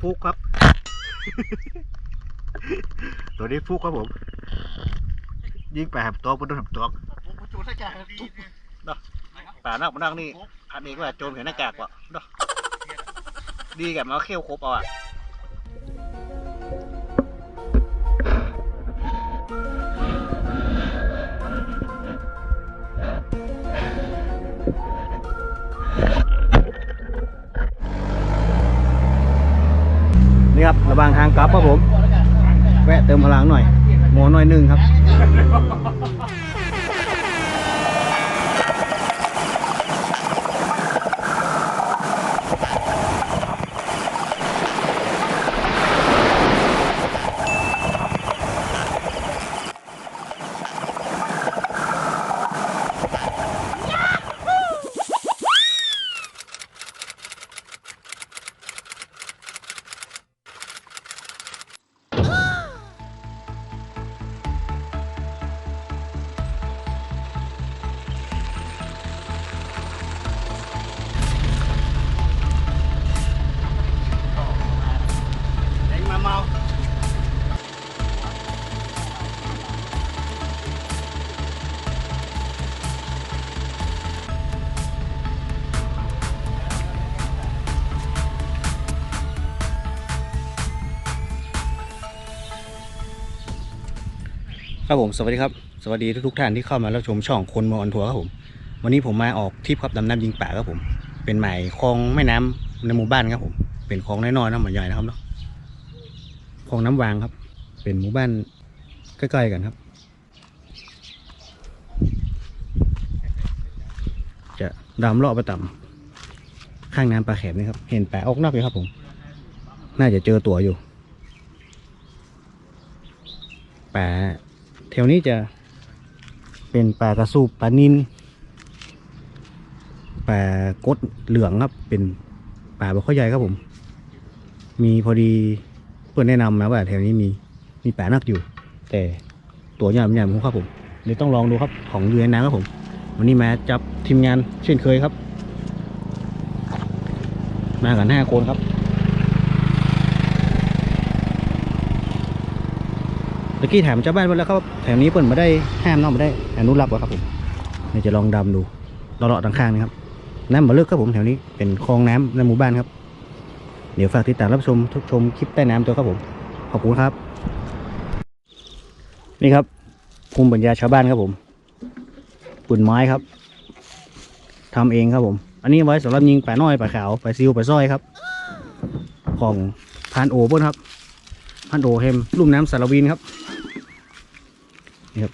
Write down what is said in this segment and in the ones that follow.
ฟุกครับ ตัวนี้ฟุกครับผม ยิงไปแหมตัวบนโดนแหมตัวผมจูดให้แกดีป่านักมานักนี่อันนี้ก็แบบโจมเห็นหน้ากากว่ะเนาะดีกับมาเขี้ยวครบเอาอะ ครับ ระบางทางกลับครับผม แวะเติมพลังหน่อย หมอหน่อยหนึ่งครับ ครับผมสวัสดีครับสวัสดีทุกๆท่านที่เข้ามารับชมช่องคนมออนทัวร์ครับผม วันนี้ผมมาออกทริปครับดำน้ำยิงป่าครับผม เป็นใหมายคลองแม่น้ำในหมู่บ้านครับผม เป็นคลองน้อยๆนะหมันใหญ่นะครับเนาะคลองน้ำวางครับ เป็นหมู่บ้านใกล้ๆกันครับ จะดำเลาะไปต่ำข้างน้ำปลาแขมนี่ครับ เห็นแปะออกนอกอยู่ครับผม น่าจะเจอตัวอยู่ปลา แถวนี้จะเป็นปลากระสูบปลานินปลากดเหลืองครับ เป็นปลาบ่ค่อยใหญ่ครับผม มีพอดีเพื่อนแนะนำมาว่าแถวนี้มีมีปลานักอยู่ แต่ตัวใหญ่ไม่ใหญ่ผมครับผมเดี๋ยวต้องลองดูครับของเรือในน้ำครับผม วันนี้มาจับทีมงานเช่นเคยครับ มากันห้าคนครับ ตะกี้ถามชาวบ้านไปแล้วครับแถวนี้เปิดมาได้ห้ามนอกมาได้อนุรักษ์ว้ครับผมเดี๋ยวจะลองดำดูเลาะๆทางข้างนะครับน้ำมาเลิกครับผมแถวนี้เป็นคลองน้ำในหมู่บ้านครับ เดี๋ยวฝากติดตามรับชมทุกชมคลิปใต้น้ำตัวครับผมขอบคุณครับ นี่ครับภูมิปัญญาชาวบ้านครับผมปืนไม้ครับทำเองครับผม อันนี้ไว้สำหรับยิงปลาน้อยปลาขาวปลาซิวปลาสร้อยครับ ของพานโอเบิ้ลครับ พันโอเฮมลุ่มน้ำสารวินครับนี่ครับ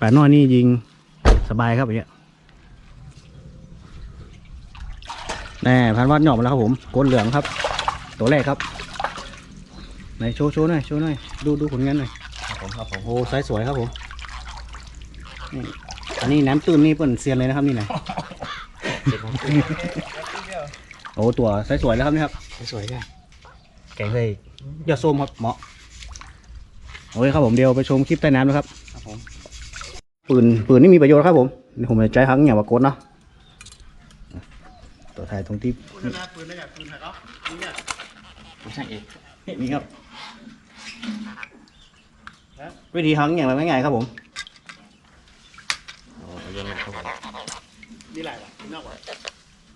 ป่าน้อยนี่ยิงสบายครับอย่างเงี้ยแน่พันวัดหยอบมาแล้วครับผมโกนเหลืองครับ ตัวแรกครับไหนโชว์โชว์หน่อยโชว์หน่อยดูดูผลงานหน่อยผมครับผมโอ้ไซส์สวยครับผมนี่อันนี้น้ำตื้นนี่เปิ่นเซียนเลยนะครับนี่ไหนโอ้ตัวไซส์สวยแล้วครับนี่ครับสวยจ้ะ แกงเลยยอดส้มครับเหมาะโอเคครับผมเดี๋ยวไปชมคลิปใต้น้ำนะครับครับผมปืนปืนนี่มีประโยชน์ครับผมเดี๋ยวผมจะใช้ครั้งอย่างว่ากดเนาะตัวไทายตรงที่ปืนนะปืนนะปืนไหนครับนี่เนี่ยผมช่างเอกนี่ครับวิธีครั้งอย่างไรง่ายๆครับผมโอ้ยยังไงครับผมนี่ไรวะนี่นอกวะ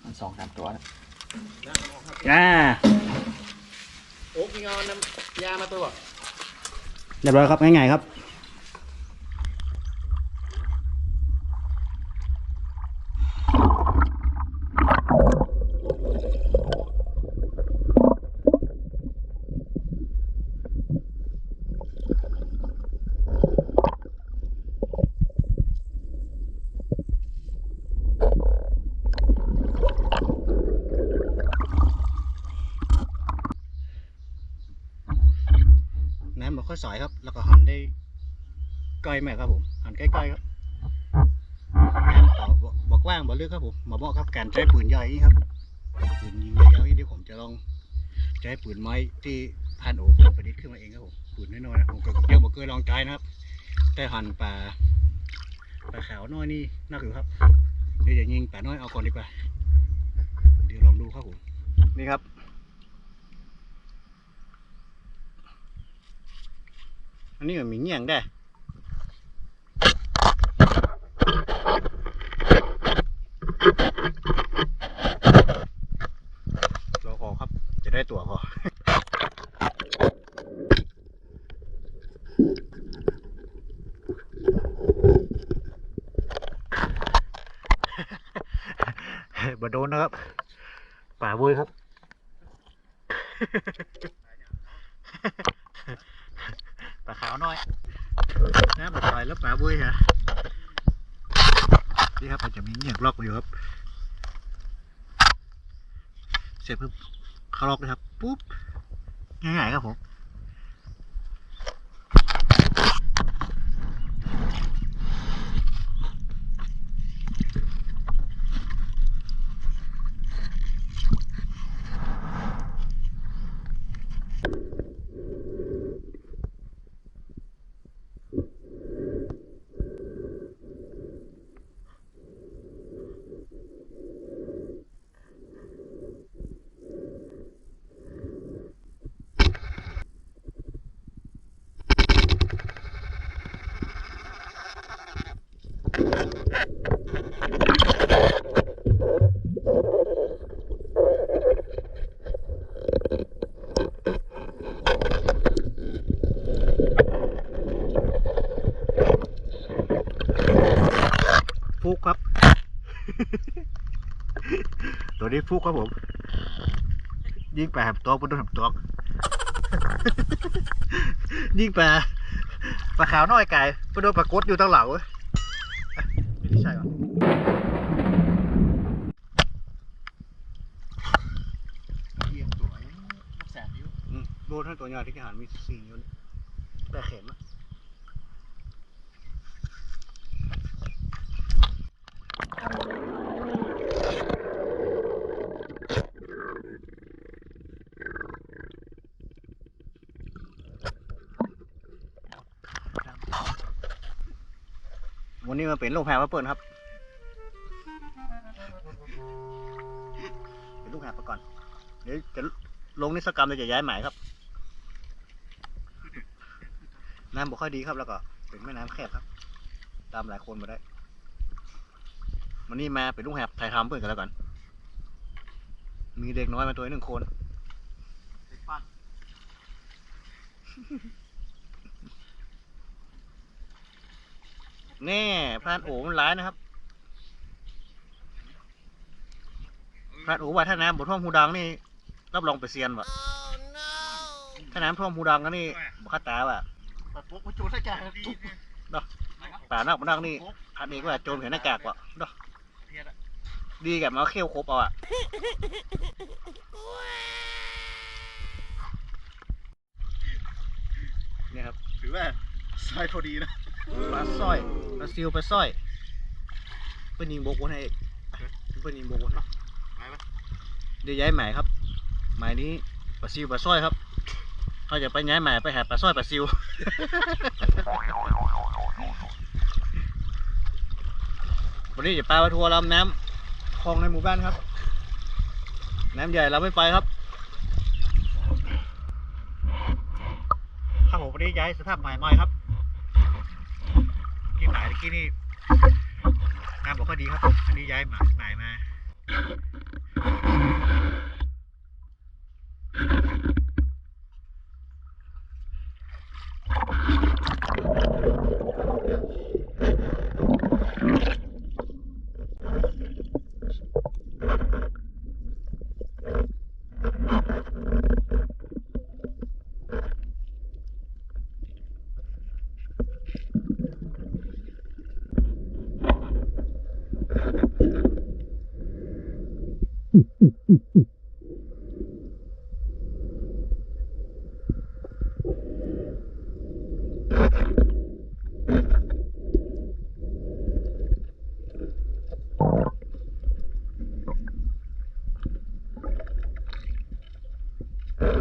มันสองสามตัวนะอ่า โอ้กินเอาน้ำยามาตัวเรียบร้อยครับง่ายๆครับ น้ำมันค่อยใสครับ แล้วก็หันได้ใกล้แม่ครับผม หันใกล้ๆครับน้ำต่อบ่บอกว่างบ่ลึกครับผมมาบอกครับการใช้ปืนใหญ่นี่ครับปืนยิงยาวๆนี่เดี๋ยวผมจะลองใช้ปืนไม้ที่พันโอเพิ่มประดิษฐ์ขึ้นมาเองครับผมปืนน้อยๆนะผมก็เดี๋ยวผมเคยลองใช้นะครับ แต่หันปลาปลาขาวน้อยนี่น่าคือครับเดี๋ยวจะยิงปลาน้อยเอาก่อนดีกว่า เดี๋ยวลองดูครับผมนี่ครับ อันนี้มันมีเงี้ยงได้รอคอครับ จะได้ตัวพอ บาโดนนะครับ ป่าบุยครับ ปลาขาวน้อย น้ำปลาต่อยแล้วปลาบุยฮะนี่ครับมันจะมีเหยียงล็อกอยู่ครับ เสร็จปุ๊บเขาลอกเลยครับปุ๊บง่ายๆครับผม ฟุกครับ ตัวนี้ฟุกครับผม ยิงปลาแหบตัวบนโดนแหบตัวยิงปลาปลาขาวน้อยไก่บนโดนปลากดอยู่ตั้งเหล่าเว้ยอะไม่ใช่หรอเกียงสวยวอืมโดนทั้งตัวยาที่อาหารมีสี่นิ้วแต่เข็มอะ วันนี้มาเป็นโรงแพรมาเปิดครับ เป็นลูกแหบไปก่อน เดี๋ยวจะลงนิสกรรมเลยจะย้ายหมายครับ น้ำบ่ค่อยดีครับแล้วก็เป็นแม่น้ำแคบครับ ตามหลายคนมาได้ วันนี้มาเป็นลูกแหบถ่ายทำเพื่อนกันแล้วกัน มีเด็กน้อยมาตัวหนึ่งคนปั้น แน่พรานโอ๋มันร้ายนะครับพรานโอ๋ว่าถ้าน้ำบนท่วมหูดังนี่รับรองไปเซียนว่ะถ้าน้ำท่วมหูดังก็นี่บคัดตาว่ะปลาปุ๊กมาจูดใส่แกทุบป่านักมันดังนี่พันเอกว่าโจรเห็นหน้ากากว่ะเนาะเทียดอะดีกับมาเขี้ยวครบเอาอะเนี่ยครับถือว่าซอยพอดีนะ ปลาสร้อยปลาซิวปลาสร้อยเป็นยิงโบกวนให้เอกเป็นยิงโบกวนให้ไปปะเดี๋ยวย้ายหมายครับ หมายนี้ปลาซิวปลาสร้อยครับเขาจะไปย้ายหมายไปหาปลาสร้อยปลาซิววันนี้จะปลาปลาทัวร์ลำน้ำคลองในหมู่บ้านครับ น้ำใหญ่เราไม่ไปครับข้างผมวันนี้ย้ายสภาพใหม่ใหม่ครับ ที่หมายเมื่อกี้นี่น้ำบอกก็ดีครับ อันนี้ย้ายหมายหมา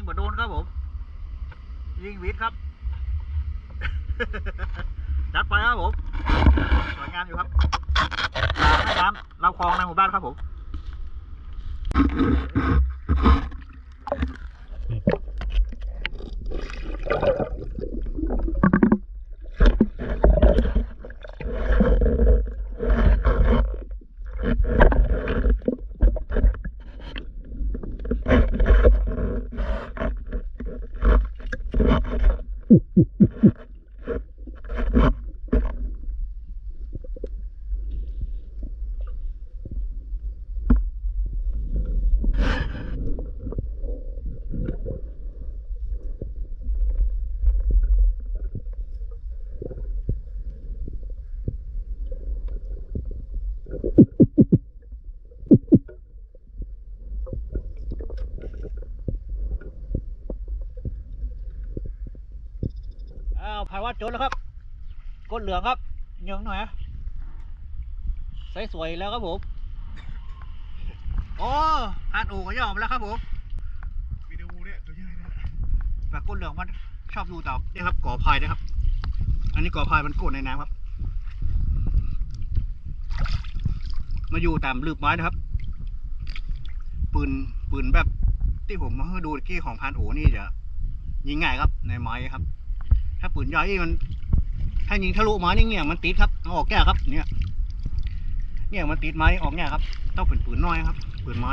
งบ่โดนครับผม ยิงวิดครับ จัดไปครับผม สวยงามอยู่ครับให้น้ำเราคลองในหมู่บ้านครับผม อ้าวภายวัดจนแล้วครับก้นเหลืองครับยิงหน่อยนะใสสวยแล้วครับผมโอ้พานอูก็ยอมแล้วครับผมวิดีโอเนี่ยตัวใหญ่นะแบบก้นเหลืองมันชอบอยู่ต่อนี่ครับก่อพายนะครับ อันนี้ก่อพายมันโกดในน้ำครับ มาอยู่ตามลืบไม้นะครับ ปืนปืนแบบที่ผมมาให้ดูเมื่อกี้ของพานโอนี่จะยิงง่ายครับในไม้ครับ ถ้าปืนใหญ่มันถ้ายิงทะลุไม้นี่เงี้ยมันติดครับเอาออกแก้ครับ เนี่ย เนี่ยมันติดไม้ออกแง่ครับต้องเป็นปืนน้อยครับปืนไม้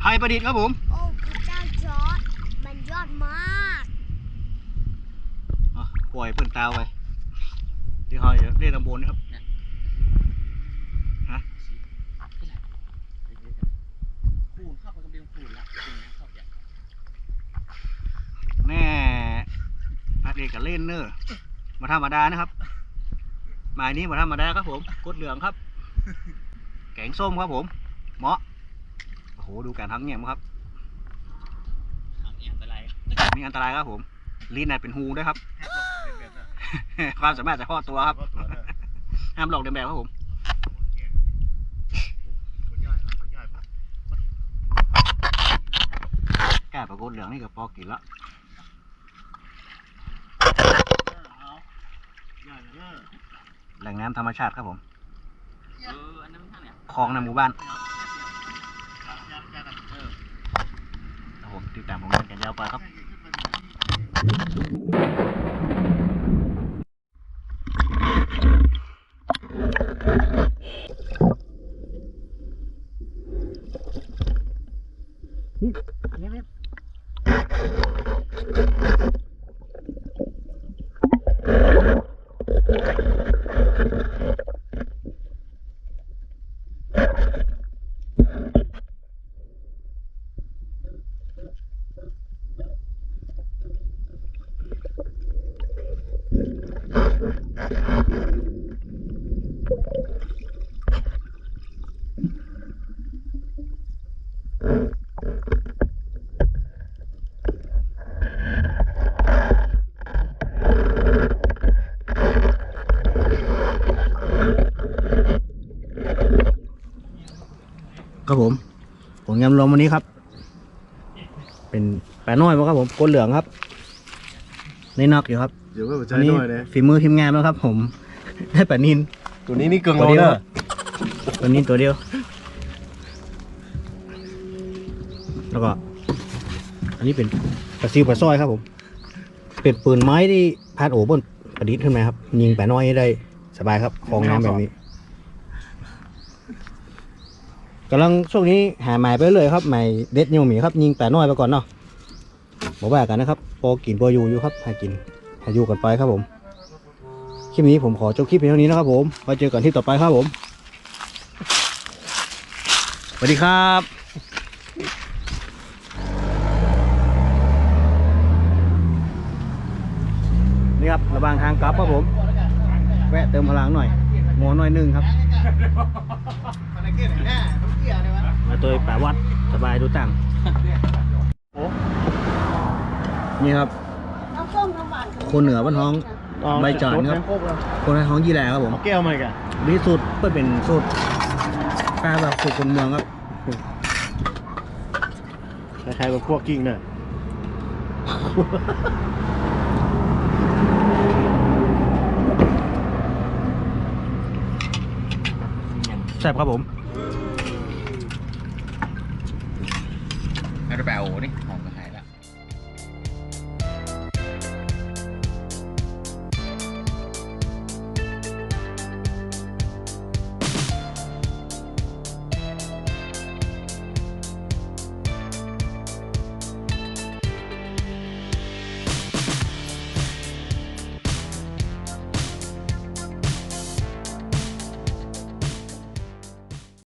ไทยประดิษฐ์ครับผม โอ้พระเจ้าจอร์ดมันยอดมากอะปล่อยเพื่อนตาวไปที่ห้อยเรียกตำบลนะครับปูนเข้าไปกำลังปูนละปูนนะเข้าอย่างแน่ อาเอกกับเล่นเนอร์มาธรรมดานะครับ หมายนี้มาธรรมดาครับผมกดเหลืองครับ แกงส้มครับผมเหมาะโอ้โหดูการทำเงี่ยมครับทำเองอะไรนี่อันตรายครับผมลิ้นน่ะเป็นหูด้วยครับแฮกหลอกเป็นแบบนั้นความสามารถเฉพาะตัวครับก็ตัวนั้นห้ามหลอกเลียนแบบครับผมตัวใหญ่ตัวใหญ่มากแก้ปรากฏเหลืองนี่กับปอกินละ เอาใหญ่เลย แหล่งน้ำธรรมชาติครับผมเอออันนั้นท่านเนี่ยคลองในหมู่บ้านยัดยัดเออครับผมติดตามผมงานกันยาวไปครับ ครับผม ผลงานรวมวันนี้ครับ เป็นแปะน้อยมั้งครับผมก้นเหลืองครับในนอกอยู่ครับเดี๋ยวก็หัวใจอันนี้ด้วยนะฝีมือทีมงานแล้วครับ ผม ได้แปะนินตัวนี้นี่เกลืองตัวเราเดียวเนอะตัวนี้ตัวเดียว แล้วก็ อันนี้เป็นปลาซิวปลาสร้อยครับผม เป็นปืนไม้ที่พาดโอบนประดิษฐ์ขึ้นมาครับ ยิงแปะน้อยได้สบายครับคลองน้ำแบบนี้ กำลังช่วงนี้หาหม่ไปเลยครับใหม่เด็ดโหมีครับยิงแต่น้อยไปก่อนเนาะบอกว่กันนะครับพอกินพออยู่อยู่ครับให้กินให้อยู่กันไปครับผมคลิปนี้ผมขอจบคลิปเท่านี้นะครับผมไว้เจอกันที่ต่อไปครับผมสวัสดีครับนี่ครับระบางทางกลับครับผม แวะเติมพลังหน่อยงอหน่อยนึงครับ มันเกิดหน้าต้องเกี่ยวเลยวะมาตัวป่าวัดสบายดูตั้งโอ้นี่ครับ คนเหนือบ้านท้องใบจานครับ คนในท้องยี่แหล่ครับผมเอาแก้วมาอีกอะนี่สูตรเพื่อเป็นสูตรแปลแบบสูตรคนเมืองครับคล้ายๆกับพวกกิ้งเนี่ย แซ่บครับผมให้เราไปเอานี่